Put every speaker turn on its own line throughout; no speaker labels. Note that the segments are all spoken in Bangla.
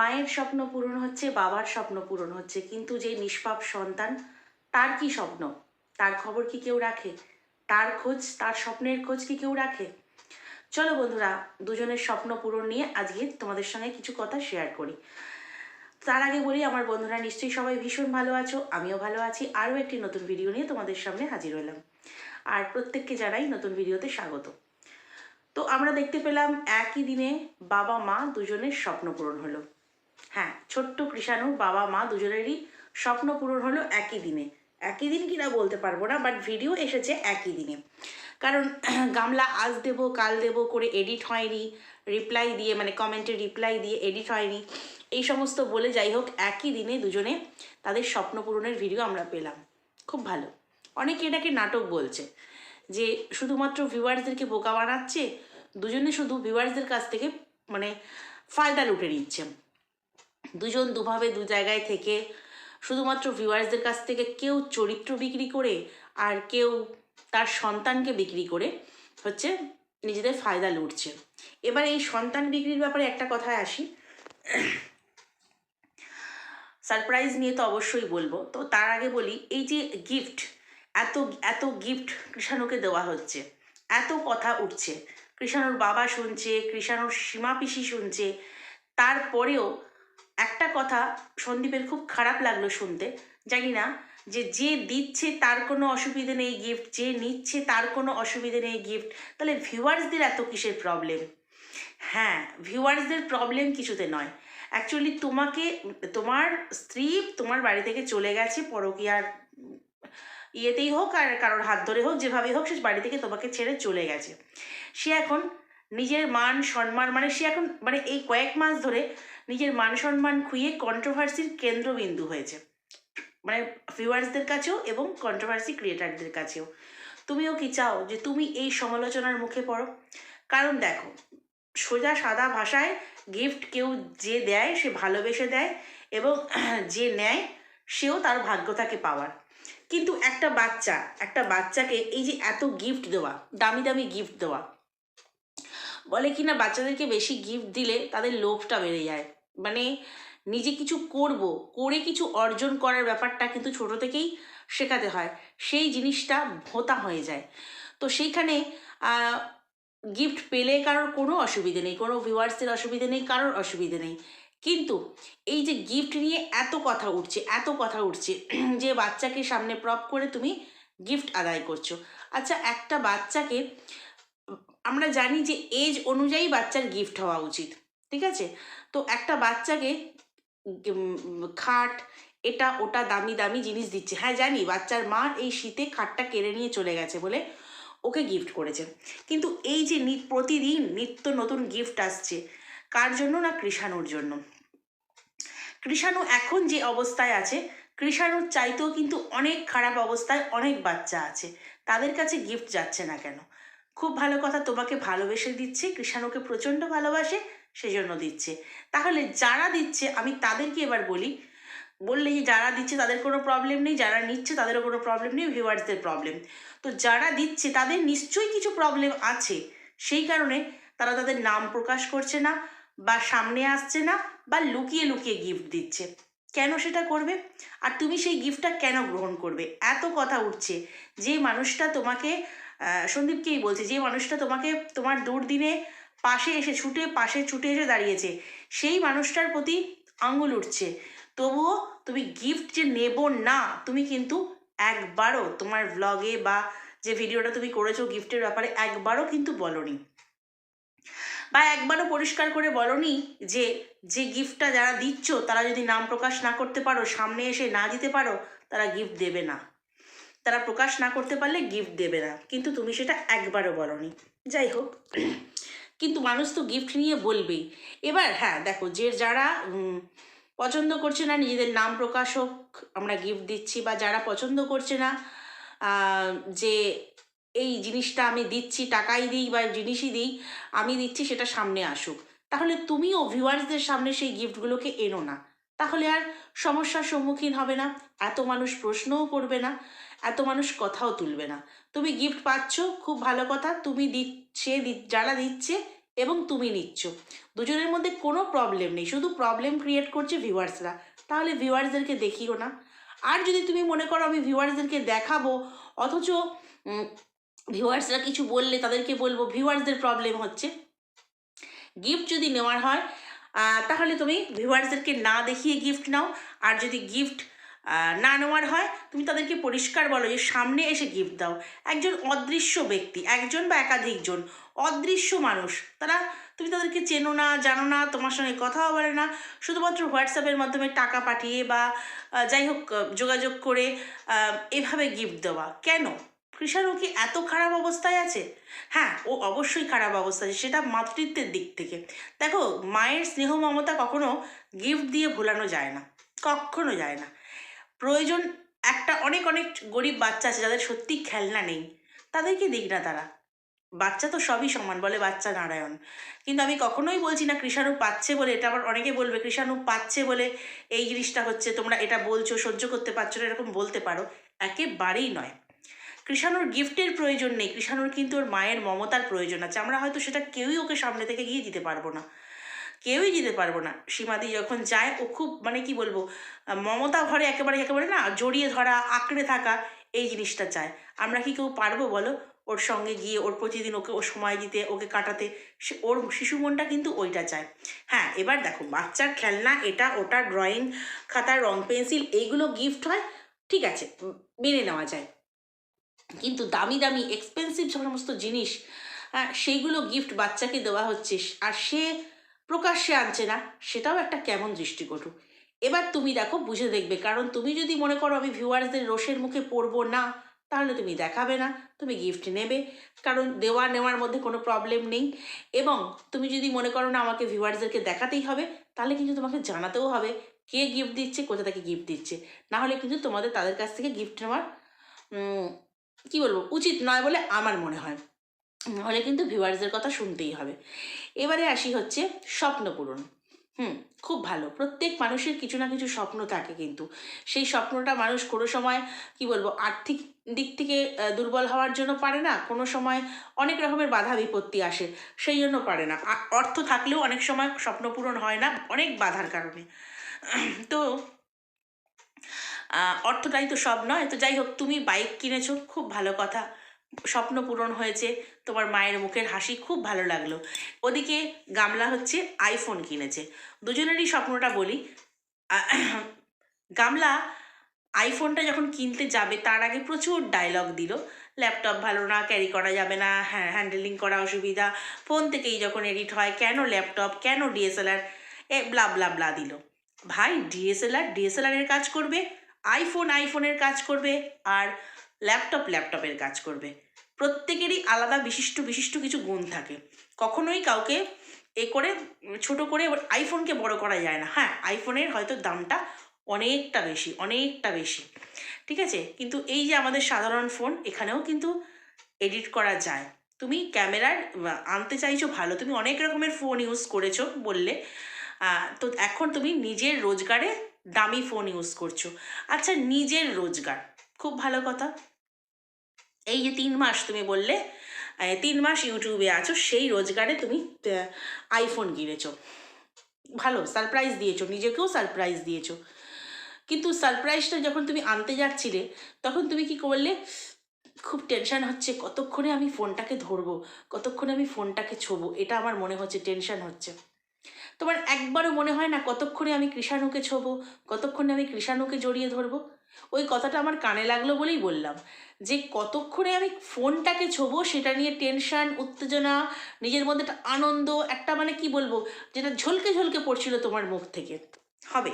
মায়ের স্বপ্ন পূরণ হচ্ছে, বাবার স্বপ্ন পূরণ হচ্ছে। কিন্তু যে নিষ্পাপ সন্তান, তার কি স্বপ্ন? তার খবর কি কেউ রাখে? তার খোঁজ, তার স্বপ্নের খোঁজ কি কেউ রাখে? চলো বন্ধুরা, দুজনের স্বপ্ন পূরণ নিয়ে আজকে তোমাদের সঙ্গে কিছু কথা শেয়ার করি। তার আগে বলি, আমার বন্ধুরা নিশ্চয়ই সবাই ভীষণ ভালো আছো, আমিও ভালো আছি, আরও একটি নতুন ভিডিও নিয়ে তোমাদের সামনে হাজির হলাম। আর প্রত্যেককে জানাই নতুন ভিডিওতে স্বাগত। তো আমরা দেখতে পেলাম একই দিনে বাবা মা দুজনের স্বপ্ন পূরণ হলো। হ্যাঁ ছোট্ট কৃষাণুর বাবা, মা দুজনেরই স্বপ্ন পূরণ হলো একই দিনে। একই দিন কিনা বলতে পারব না বাট ভিডিও এসেছে একই দিনে। কারণ গামলা আজ দেবো, কাল দেবো করে এডিট হয়নি রিপ্লাই দিয়ে মানে কমেন্টে রিপ্লাই দিয়ে এডিট হয়নি। এই সমস্ত বলে যাই হোক, একই দিনে দুজনে তাদের স্বপ্ন পূরণের ভিডিও আমরা পেলাম। খুব ভালো। অনেকে এটাকে নাটক বলছে যে শুধুমাত্র ভিউয়ার্সদেরকে বোকা বানাচ্ছে, দুজনে শুধু ভিউয়ার্সদের কাছ থেকে মানে ফায়দা লুটে নিচ্ছে। দুজন দুভাবে দু জায়গায় থেকে শুধুমাত্র ভিউয়ার্সদের কাছ থেকে কেউ চরিত্র বিক্রি করে আর কেউ তার সন্তানকে বিক্রি করে হচ্ছে নিজেদের ফায়দা লুটছে। এবার এই সন্তান বিক্রির ব্যাপারে একটা কথায় আসি। সারপ্রাইজ নিয়ে তো অবশ্যই বলব। তো তার আগে বলি, এই যে গিফট এত এত গিফট কৃষাণুকে দেওয়া হচ্ছে। এত কথা উঠছে। কৃষাণুর বাবা শুনছে, কৃষাণুর সীমা পিসি শুনছে। তারপরেও একটা কথা সন্দীপের খুব খারাপ লাগল শুনতে, জানি না, যে যে দিচ্ছে তার কোনো অসুবিধে নেই গিফট যে নিচ্ছে তার কোনো অসুবিধে নেই গিফট তাহলে ভিউয়ার্সদের এত কিসের প্রবলেম হ্যাঁ ভিউয়ার্সদের প্রবলেম কিছুতে নয়। অ্যাকচুয়ালি তোমাকে, তোমার স্ত্রী তোমার বাড়ি থেকে চলে গেছে পরকিয়ার ইয়েতেই হোক আর কারোর হাত ধরে হোক, যেভাবেই হোক সে বাড়ি থেকে তোমাকে ছেড়ে চলে গেছে। সে এখন নিজের মান, সম্মান মানে সে এখন মানে এই কয়েক মাস ধরে নিজের মান সম্মান খুইয়ে কন্ট্রোভার্সির কেন্দ্রবিন্দু হয়েছে। মানে ভিউয়ার্সদের কাছেও এবং কন্ট্রোভার্সি ক্রিয়েটারদের কাছেও। তুমিও কি চাও যে তুমি এই সমালোচনার মুখে পড়ো? কারণ দেখো, সোজা সাদা ভাষায় গিফট কেউ যে দেয়, সে ভালোবেসে দেয় এবং যে নেয়, সেও তার ভাগ্য থাকে পাওয়ার। কিন্তু একটা বাচ্চা, একটা বাচ্চাকে এই যে এত গিফট দেওয়া, দামি দামি গিফট দেওয়া, বলে কি না বাচ্চাদেরকে বেশি গিফট দিলে তাদের লোভটা বেড়ে যায়। মানে নিজে কিছু করব, করে কিছু অর্জন করার ব্যাপারটা কিন্তু ছোট থেকেই শেখাতে হয়। সেই জিনিসটা ভোতা হয়ে যায়। তো সেইখানে গিফট পেলে কারোর কোনো অসুবিধে নেই, কোনো ভিউয়ার্সের অসুবিধে নেই, কারোর অসুবিধে নেই। কিন্তু এই যে গিফট নিয়ে এত কথা উঠছে, এত কথা উঠছে, যে বাচ্চাকে সামনে প্রপ করে তুমি গিফট আদায় করছ। আচ্ছা একটা বাচ্চাকে, আমরা জানি যে এজ অনুযায়ী বাচ্চার গিফট হওয়া উচিত। ঠিক আছে? তো একটা বাচ্চাকে খাট, এটা ওটা দামি দামি জিনিস দিচ্ছে। হ্যাঁ জানি বাচ্চার মা এই শীতে খাটটা কেড়ে নিয়ে চলে গেছে বলে ওকে গিফট করেছে কিন্তু এই যে প্রতিদিন নিত্য নতুন গিফট আসছে, কার জন্য না কৃষাণুর জন্য? কৃষাণু এখন যে অবস্থায় আছে, কৃষাণুর চাইতেও কিন্তু অনেক খারাপ অবস্থায় অনেক বাচ্চা আছে। তাদের কাছে গিফট যাচ্ছে না কেন? খুব ভালো কথা তোমাকে ভালোবেসে দিচ্ছে কৃষাণুকে প্রচণ্ড ভালোবাসে, সেজন্য দিচ্ছে। তাহলে যারা দিচ্ছে, আমি তাদেরকে এবার বলি বললে যে যারা দিচ্ছে তাদের কোনো প্রবলেম নেই, যারা নিচ্ছে তাদেরও কোনো প্রবলেম নেই ভিউয়ার্সদের প্রবলেম তো যারা দিচ্ছে তাদের নিশ্চয়ই কিছু প্রবলেম আছে, সেই কারণে তারা তাদের নাম প্রকাশ করছে না, বা সামনে আসছে না, বা লুকিয়ে লুকিয়ে গিফট দিচ্ছে। কেন সেটা করবে? আর তুমি সেই গিফটটা কেন গ্রহণ করবে? এত কথা উঠছে, যে মানুষটা তোমাকে সন্দীপকেই বলছে, যে মানুষটা তোমাকে তোমার দুর্দিনে পাশে এসে ছুটে, পাশে ছুটে এসে দাঁড়িয়েছে, সেই মানুষটার প্রতি আঙুল উঠছে। তবুও তুমি গিফট যে নেব না, তুমি কিন্তু একবারও তোমার ব্লগে বা যে ভিডিওটা তুমি করেছ গিফটের ব্যাপারে একবারও কিন্তু বলনি। বা একবারও পরিষ্কার করে বলনি যে যে গিফটটা যারা দিচ্ছ, তারা যদি নাম প্রকাশ না করতে পারো, সামনে এসে না দিতে পারো, তারা গিফট দেবে না। তারা প্রকাশ না করতে পারলে গিফট দেবে না। কিন্তু তুমি সেটা একবারও বলনি। যাই হোক। কিন্তু মানুষ তো গিফট নিয়ে বলবেই। এবার হ্যাঁ দেখো, যে যারা পছন্দ করছে না, নিজেদের নাম প্রকাশ হোক আমরা গিফট দিচ্ছি বা যারা পছন্দ করছে না যে এই জিনিসটা আমি দিচ্ছি, টাকাই দিই বা জিনিসই দিই, আমি দিচ্ছি, সেটা সামনে আসুক। তাহলে তুমিও ভিউয়ার্সদের সামনে সেই গিফটগুলোকে এনো না। তাহলে আর সমস্যার সম্মুখীন হবে না। এত মানুষ প্রশ্নও করবে না। এত মানুষ কথাও তুলবে না। তুমি গিফট পাচ্ছ, খুব ভালো কথা, তুমি দিচ্ছে যারা দিচ্ছে এবং তুমি নিচ্ছ। দুজনের মধ্যে কোনো প্রবলেম নেই, শুধু প্রবলেম ক্রিয়েট করছে ভিউয়ার্সরা তাহলে ভিউয়ার্সদেরকে দেখিও না। আর যদি তুমি মনে করো আমি ভিউয়ার্সদেরকে দেখাবো, অথচ ভিউয়ার্সরা কিছু বললে তাদেরকে বলব ভিউয়ার্সদের প্রবলেম হচ্ছে। গিফট যদি নেওয়ার হয় তাহলে তুমি ভিউয়ার্সদেরকে না দেখিয়ে গিফট নাও। আর যদি গিফট না নেওয়ার হয়, তুমি তাদেরকে পরিষ্কার বলো যে সামনে এসে গিফট দাও। একজন অদৃশ্য ব্যক্তি, একজন বা একাধিকজন অদৃশ্য মানুষ, তারা তুমি তাদেরকে চেনো না, জানো না, তোমার সঙ্গে কথাও বলে না। শুধুমাত্র হোয়াটসঅ্যাপের মাধ্যমে টাকা পাঠিয়ে বা যাই হোক যোগাযোগ করে এভাবে গিফট দেওয়া। কেন? কৃষাণু কি এত খারাপ অবস্থায় আছে? হ্যাঁ ও অবশ্যই খারাপ অবস্থায় আছে, সেটা মাতৃত্বের দিক থেকে। দেখো, মায়ের স্নেহ মমতা কখনো গিফট দিয়ে ভোলানো যায় না, কখনো যায় না। প্রয়োজন একটা অনেক অনেক গরিব বাচ্চা আছে যাদের সত্যি খেলনা নেই। তাদেরকে দিক না তারা। বাচ্চা তো সবই সমান বলে বাচ্চা নারায়ণ। কিন্তু আমি কখনোই বলছি না কৃষাণু পাচ্ছে বলে, এটা আবার অনেকে বলবে কৃষাণু পাচ্ছে বলে এই জিনিসটা হচ্ছে, তোমরা এটা বলছো, সহ্য করতে পারছ না, এরকম বলতে পারো। একেবারেই নয়। কৃষাণুর গিফটের প্রয়োজন নেই, কৃষাণুর কিন্তু ওর মায়ের মমতার প্রয়োজন আছে। আমরা হয়তো সেটা কেউই ওকে সামনে থেকে গিয়ে দিতে পারব না। কেউই দিতে পারব না। সীমাদি যখন যায়, ও খুব মানে কি বলব মমতা ভরে একেবারে একেবারে না জড়িয়ে ধরা, আঁকড়ে থাকা এই জিনিসটা চায়। আমরা কি কেউ পারব বলো? ওর সঙ্গে গিয়ে, ওর প্রতিদিন ওকে, ও সময় দিতে, ওকে কাটাতে, সে, ওর শিশু মনটা কিন্তু ওইটা চায়। হ্যাঁ এবার দেখো, বাচ্চার খেলনা, এটা, ওটা, ড্রয়িং খাতা, রং পেন্সিল, এইগুলো গিফট হয়, ঠিক আছে মেনে নেওয়া যায়। কিন্তু দামি দামি, এক্সপেন্সিভ সমস্ত জিনিস সেইগুলো গিফট বাচ্চাকে দেওয়া হচ্ছে, আর সে প্রকাশ্যে আনছে না, সেটাও একটা কেমন দৃষ্টিকটু। এবার তুমি দেখো, বুঝে দেখবে, কারণ তুমি যদি মনে করো আমি ভিউয়ার্সদের রোষের মুখে পড়ব না, তাহলে তুমি দেখাবে না, তুমি গিফট নেবে, কারণ দেওয়া নেওয়ার মধ্যে কোনো প্রবলেম নেই। এবং তুমি যদি মনে করো না আমাকে ভিউয়ার্সদেরকে দেখাতেই হবে, তাহলে কিন্তু তোমাকে জানাতেও হবে, কে গিফট দিচ্ছে, কোথা থেকে গিফট দিচ্ছে। না হলে কিন্তু তোমাদের, তাদের কাছ থেকে গিফট নেওয়ার কি বলব, উচিত নয় বলে আমার মনে হয়। নাহলে কিন্তু ভিউয়ার্সদের কথা শুনতেই হবে। এবারে আসি হচ্ছে স্বপ্ন পূরণ। হুম, খুব ভালো। প্রত্যেক মানুষের কিছু না কিছু স্বপ্ন থাকে কিন্তু। সেই স্বপ্নটা মানুষ কোনো সময়, কি বলব, আর্থিক দিক থেকে দুর্বল হওয়ার জন্য পারে না। কোনো সময় অনেক রকমের বাধা বিপত্তি আসে, সেই জন্য পারে না। অর্থ থাকলেও অনেক সময় স্বপ্ন পূরণ হয় না, অনেক বাধার কারণে। তো অর্থটাই তো সব নয়। তো যাই হোক, তুমি বাইক কিনেছো, খুব ভালো কথা। স্বপ্ন পূরণ হয়েছে। তোমার মায়ের মুখের হাসি খুব ভালো লাগল। ওদিকে গামলা হচ্ছে আইফোন কিনেছে। দুজনেরই স্বপ্নটা বলি। গামলা আইফোনটা যখন কিনতে যাবে, তার আগে প্রচুর ডায়লগ দিল। ল্যাপটপ ভালো না ক্যারি করা যাবে না হ্যাঁ হ্যান্ডেলিং করা অসুবিধা ফোন থেকেই যখন এডিট হয়, কেন ল্যাপটপ কেন ডিএসএলআর এ ব্লা ব্লা ব্লা দিল। ভাই ডিএসএলআর ডিএসএলআরের কাজ করবে? আইফোন আইফোনের কাজ করবে? আর ল্যাপটপ ল্যাপটপের কাজ করবে। প্রত্যেকেরই আলাদা বিশিষ্ট বিশিষ্ট কিছু গুণ থাকে। কখনোই কাউকে এ করে, ছোট করে আইফোনকে বড় করা যায় না। হ্যাঁ আইফোনের হয়তো দামটা অনেকটা বেশি অনেকটা বেশি। ঠিক আছে? কিন্তু এই যে আমাদের সাধারণ ফোন এখানেও কিন্তু এডিট করা যায়। তুমি ক্যামেরার আনতে চাইছো ভালো, তুমি অনেক রকমের ফোন ইউজ করেছ বললে তো এখন তুমি নিজের রোজগারে দামি ফোন ইউজ করছ। আচ্ছা নিজের রোজগার, খুব ভালো কথা। এই যে তিন মাস তুমি বললে তিন মাস ইউটিউবে আছো, সেই রোজগারে তুমি আইফোন কিনেছো। ভালো সারপ্রাইজ দিয়েছ, নিজেকেও সারপ্রাইজ দিয়েছ। কিন্তু সারপ্রাইজটা যখন তুমি আনতে যাচ্ছিলে, তখন তুমি কি করলে? খুব টেনশান হচ্ছে, কতক্ষণে আমি ফোনটাকে ধরবো, কতক্ষণে আমি ফোনটাকে ছোবো, এটা আমার মনে হচ্ছে টেনশান হচ্ছে। তোমার একবারও মনে হয় না কতক্ষণে আমি কৃষাণুকে ছোবো, কতক্ষণে আমি কৃষাণুকে জড়িয়ে ধরবো? ওই কথাটা আমার কানে লাগল বলেই বললাম। যে কতক্ষণে আমি ফোনটাকে ছোবো সেটা নিয়ে টেনশন উত্তেজনা, নিজের মধ্যে একটা আনন্দ, একটা মানে কি বলব, যেটা ঝলকে ঝলকে পড়ছিল তোমার মুখ থেকে। হবে।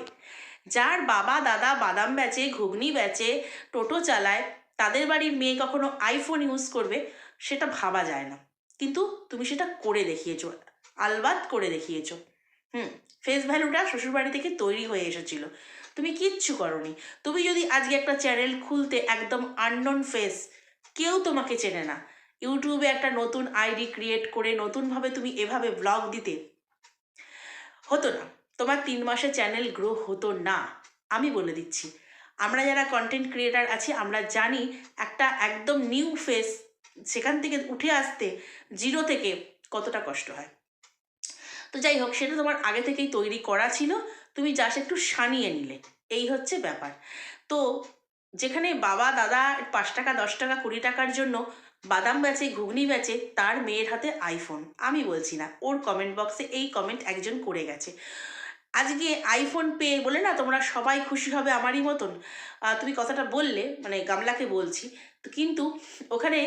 যার বাবা, দাদা বাদাম বেচে, ঘুগনি বেচে, টোটো চালায়, তাদের বাড়ির মেয়ে কখনো আইফোন ইউজ করবে, সেটা ভাবা যায় না। কিন্তু তুমি সেটা করে দেখিয়েছো, আলবাত করে দেখিয়েছো। হুম। ফেস ভ্যালুটা শ্বশুরবাড়ি থেকে তৈরি হয়ে এসেছিল। তুমি কিচ্ছু করনি। তুমি যদি আজকে একটা চ্যানেল খুলতে একদম আননোন ফেস কেউ তোমাকে চেনে না। ইউটিউবে একটা নতুন আইডি ক্রিয়েট করে নতুনভাবে তুমি এভাবে ব্লগ দিতে হতো না। তোমার তিন মাসে চ্যানেল গ্রো হতো না। আমি বলে দিচ্ছি। আমরা যারা কন্টেন্ট ক্রিয়েটার আছি, আমরা জানি একটা একদম নিউ ফেস সেখান থেকে উঠে আসতে জিরো থেকে কতটা কষ্ট হয়। তো যাই হোক, সেটা তোমার আগে থেকেই তৈরি করা ছিল। তুমি জাস্ট একটু সানিয়ে নিলে। এই হচ্ছে ব্যাপার। তো যেখানে বাবা, দাদা, পাঁচ টাকা, দশ টাকা, কুড়ি টাকার জন্য বাদাম বেচে, ঘুগনি বেচে তার মেয়ের হাতে আইফোন আমি বলছি না, ওর কমেন্ট বক্সে এই কমেন্ট একজন করে গেছে। আজকে আইফোন পেয়ে বলে না, তোমরা সবাই খুশি হবে আমারই মতন। তুমি কথাটা বললে মানে গামলাকে বলছি। তো কিন্তু ওখানে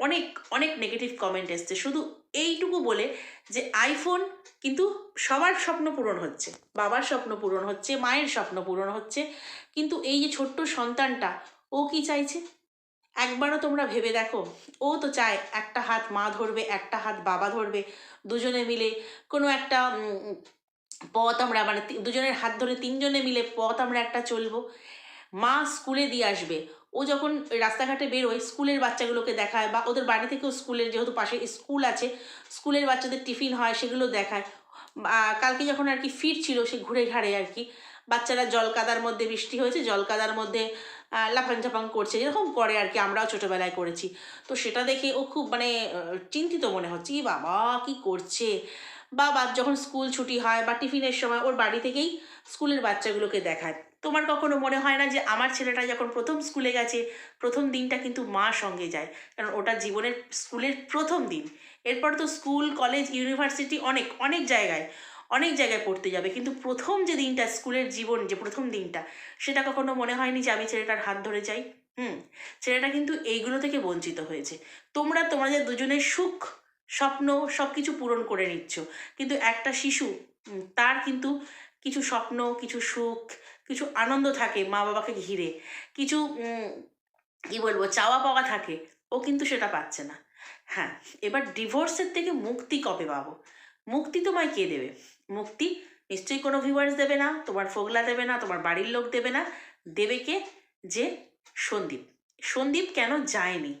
অনেক অনেক নেগেটিভ কমেন্ট এসছে। শুধু এইটুকু বলে যে আইফোন কিন্তু সবার স্বপ্ন পূরণ হচ্ছে, বাবার স্বপ্ন পূরণ হচ্ছে, মায়ের স্বপ্ন পূরণ হচ্ছে। কিন্তু এই যে ছোট্ট সন্তানটা, ও কি চাইছে? একবারও তোমরা ভেবে দেখো, ও তো চায় একটা হাত মা ধরবে, একটা হাত বাবা ধরবে, দুজনে মিলে কোনো একটা পথ আমরা মানে দুজনের হাত ধরে তিনজনে মিলে পথ আমরা একটা চলবো। মা স্কুলে দিয়ে আসবে ও যখন রাস্তাঘাটে বেরোয়, স্কুলের বাচ্চাগুলোকে দেখায় বা ওদের বাড়ি থেকেও স্কুলের যেহেতু পাশে স্কুল আছে, স্কুলের বাচ্চাদের টিফিন হয়, সেগুলো দেখায়। কালকে যখন আর কি ফিরছিল, সে ঘুরে ঘাড়ে আর কি। বাচ্চারা জলকাদার মধ্যে বৃষ্টি হয়েছে, জলকাদার মধ্যে লাফাং ঝাপাং করছে যেরকম করে আর কি আমরাও ছোটোবেলায় করেছি। তো সেটা দেখে ও খুব মানে চিন্তিত মনে হচ্ছে কি বাবা, কি করছে? বা, যখন স্কুল ছুটি হয় বা টিফিনের সময় ওর বাড়ি থেকেই স্কুলের বাচ্চাগুলোকে দেখায়। তোমার কখনো মনে হয় না যে আমার ছেলেটা যখন প্রথম স্কুলে গেছে, প্রথম দিনটা কিন্তু মা সঙ্গে যায়। কারণ ওটা জীবনের স্কুলের প্রথম দিন। এরপর তো স্কুল, কলেজ, ইউনিভার্সিটি অনেক অনেক জায়গায় অনেক জায়গায় পড়তে যাবে। কিন্তু প্রথম যে দিনটা স্কুলের জীবন, যে প্রথম দিনটা, সেটা কখনো মনে হয়নি যে আমি ছেলেটার হাত ধরে যাই? হুম, ছেলেটা কিন্তু এইগুলো থেকে বঞ্চিত হয়েছে। তোমরা তোমাদের দুজনের সুখ, স্বপ্ন সব কিছু পূরণ করে নিচ্ছ। কিন্তু একটা শিশু তার কিন্তু কিছু স্বপ্ন, কিছু সুখ কিছু আনন্দ থাকে মা বাবাকে ঘিরে। কিছু কি বলব, চাওয়া পাওয়া থাকে, ও কিন্তু সেটা পাচ্ছে না। হ্যাঁ এবার ডিভোর্সের থেকে মুক্তি কবে পাবো? মুক্তি তোমায় কে দেবে? মুক্তি নিশ্চয়ই কোনো ভিউয়ার্স দেবে না, তোমার ফোগলা দেবে না, তোমার বাড়ির লোক দেবে না। দেবে কে? যে সন্দীপ। সন্দীপ কেন যায়নি?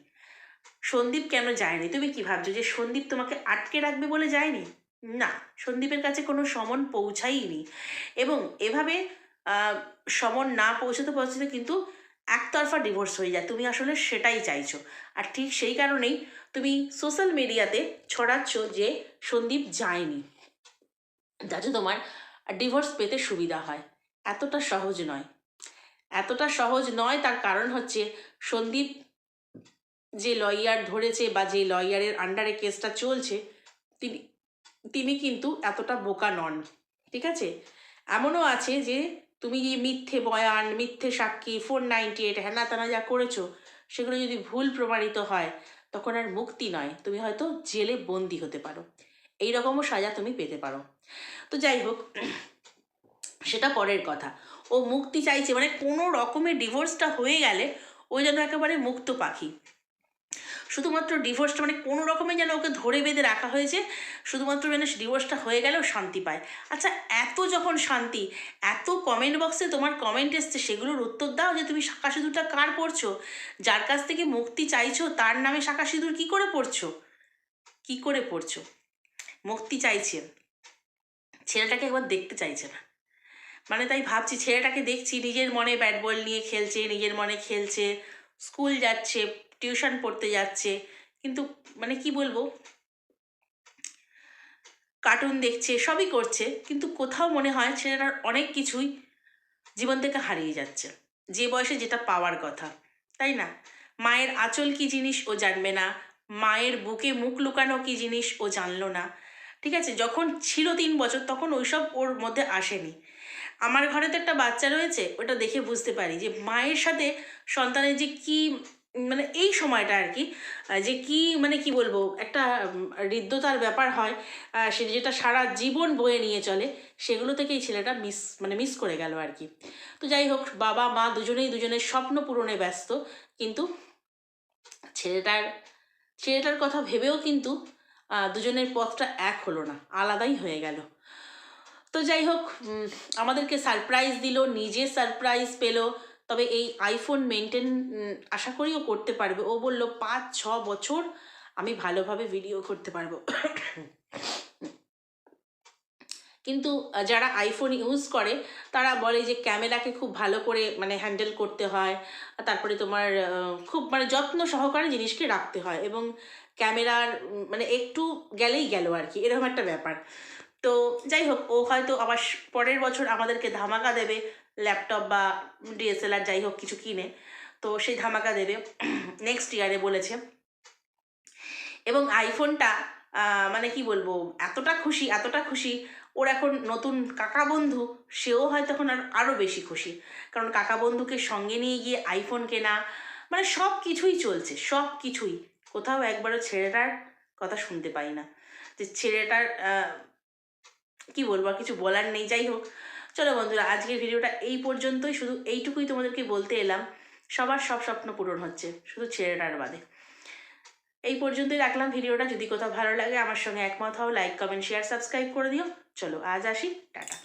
সন্দীপ কেন যায়নি? তুমি কি ভাবছ যে সন্দীপ তোমাকে আটকে রাখবে বলে যায়নি? না, সন্দীপের কাছে কোনো সমন পৌঁছায়নি এবং এভাবে সমন না পৌঁছতে পৌঁছতে কিন্তু একতরফা ডিভোর্স হয়ে যায়। তুমি আসলে সেটাই চাইছো। আর ঠিক সেই কারণেই তুমি সোশ্যাল মিডিয়াতে ছড়াচ্ছ যে সন্দীপ যায়নি। যাতে তোমার ডিভোর্স পেতে সুবিধা হয়। এতটা সহজ নয়। এতটা সহজ নয়, তার কারণ হচ্ছে সন্দীপ যে লয়ার ধরেছে বা যে লয়ারের আন্ডারে কেসটা চলছে, তিনি তিনি কিন্তু এতটা বোকা নন। ঠিক আছে? এমনও আছে যে তুমি যে মিথ্যে বয়ান, মিথ্যে সাক্ষী, ফোর নাইনটি এইট, হ্যানা তানা যা করেছ, সেগুলো যদি ভুল প্রমাণিত হয়, তখন আর মুক্তি নয়। তুমি হয়তো জেলে বন্দি হতে পারো। এই রকমও সাজা তুমি পেতে পারো। তো যাই হোক, সেটা পরের কথা। ও মুক্তি চাইছে মানে কোনো রকমের ডিভোর্সটা হয়ে গেলে ও যেন একেবারে মুক্ত পাখি। শুধুমাত্র ডিভোর্সটা মানে কোনো রকমে যেন ওকে ধরে বেঁধে রাখা হয়েছে, শুধুমাত্র যেন ডিভোর্সটা হয়ে গেলেও শান্তি পায়। আচ্ছা এত যখন শান্তি, এত কমেন্ট বক্সে তোমার কমেন্ট এসছে, সেগুলোর উত্তর দাও যে তুমি শাঁখা সিঁদুরটা কার পড়ছো যার কাছ থেকে মুক্তি চাইছো, তার নামে শাঁখা সিঁদুর কী করে পড়ছো কী করে পড়ছো মুক্তি চাইছে। ছেলেটাকে একবার দেখতে চাইছে না। মানে তাই ভাবছি, ছেলেটাকে দেখছি, নিজের মনে ব্যাট বল নিয়ে খেলছে, নিজের মনে খেলছে স্কুল যাচ্ছে টিউশন পড়তে যাচ্ছে। কিন্তু মানে কি বলব? কার্টুন দেখছে, সবই করছে। কিন্তু কোথাও মনে হয় ছেলেটার অনেক কিছুই জীবন থেকে হারিয়ে যাচ্ছে। যে বয়সে যেটা পাওয়ার কথা, তাই না? মায়ের আঁচল কি জিনিস ও জানবে না। মায়ের বুকে মুখ লুকানো কি জিনিস ও জানলো না। ঠিক আছে, যখন ছিল তিন বছর, তখন ওইসব ওর মধ্যে আসেনি। আমার ঘরে তো একটা বাচ্চা রয়েছে, ওটা দেখে বুঝতে পারি যে মায়ের সাথে সন্তানের যে কি মানে এই সময়টা আর কি যে কি মানে কি বলব, একটা হৃদ্যতার ব্যাপার হয় সে যেটা সারা জীবন বয়ে নিয়ে চলে, সেগুলো থেকে এই ছেলেটা মিস মানে মিস করে গেল আর কি তো যাই হোক, বাবা, মা দুজনেই দুজনের স্বপ্ন পূরণে ব্যস্ত, কিন্তু ছেলেটার ছেলেটার কথা ভেবেও কিন্তু দুজনের পথটা এক হলো না, আলাদাই হয়ে গেল। তো যাই হোক আমাদেরকে সারপ্রাইজ দিল, নিজে সারপ্রাইজ পেল তবে এই আইফোন মেনটেন আশা করিও করতে পারবে। ও বলল, পাঁচ, ছ বছর আমি ভালোভাবে ভিডিও করতে পারব। কিন্তু যারা আইফোন ইউজ করে, তারা বলে যে ক্যামেরাকে খুব ভালো করে মানে হ্যান্ডেল করতে হয়। তারপরে তোমার খুব মানে যত্ন সহকারে জিনিসকে রাখতে হয় এবং ক্যামেরার মানে একটু গেলেই গেল আর কি। এরকম একটা ব্যাপার। তো, যাই হোক, ও হয়তো আবার পরের বছর আমাদেরকে ধামাকা দেবে। ল্যাপটপ বা ডিএসএলআর যাই হোক কিছু কিনে, তো সেই ধামাকা দেবে। নেক্সট ইয়ারে বলেছে। এবং আইফোনটা মানে কি বলব, এতটা খুশি এতটা খুশি, ওর এখন নতুন কাকা বন্ধু, সেও হয়তো এখন আর আরও বেশি খুশি। কারণ কাকা বন্ধুকে সঙ্গে নিয়ে গিয়ে আইফোন কেনা মানে সব কিছুই চলছে, সব কিছুই। কোথাও একবারও ছেলেটার কথা শুনতে পাই না। যে ছেলেটার কি বলব, আর কিছু বলার নেই, যাই হোক। চলো বন্ধুরা, আজকের ভিডিওটা এই পর্যন্তই। শুধু এইটুকুই তোমাদেরকে বলতে এলাম, সবার সব স্বপ্ন পূরণ হচ্ছে, শুধু ছেলেটার বাদে। এই পর্যন্তই রাখলাম ভিডিওটা, যদি কোথাও ভালো লাগে আমার সঙ্গে একমত হও লাইক কমেন্ট শেয়ার সাবস্ক্রাইব করে দিও। চলো, আজ আসি, টাটা।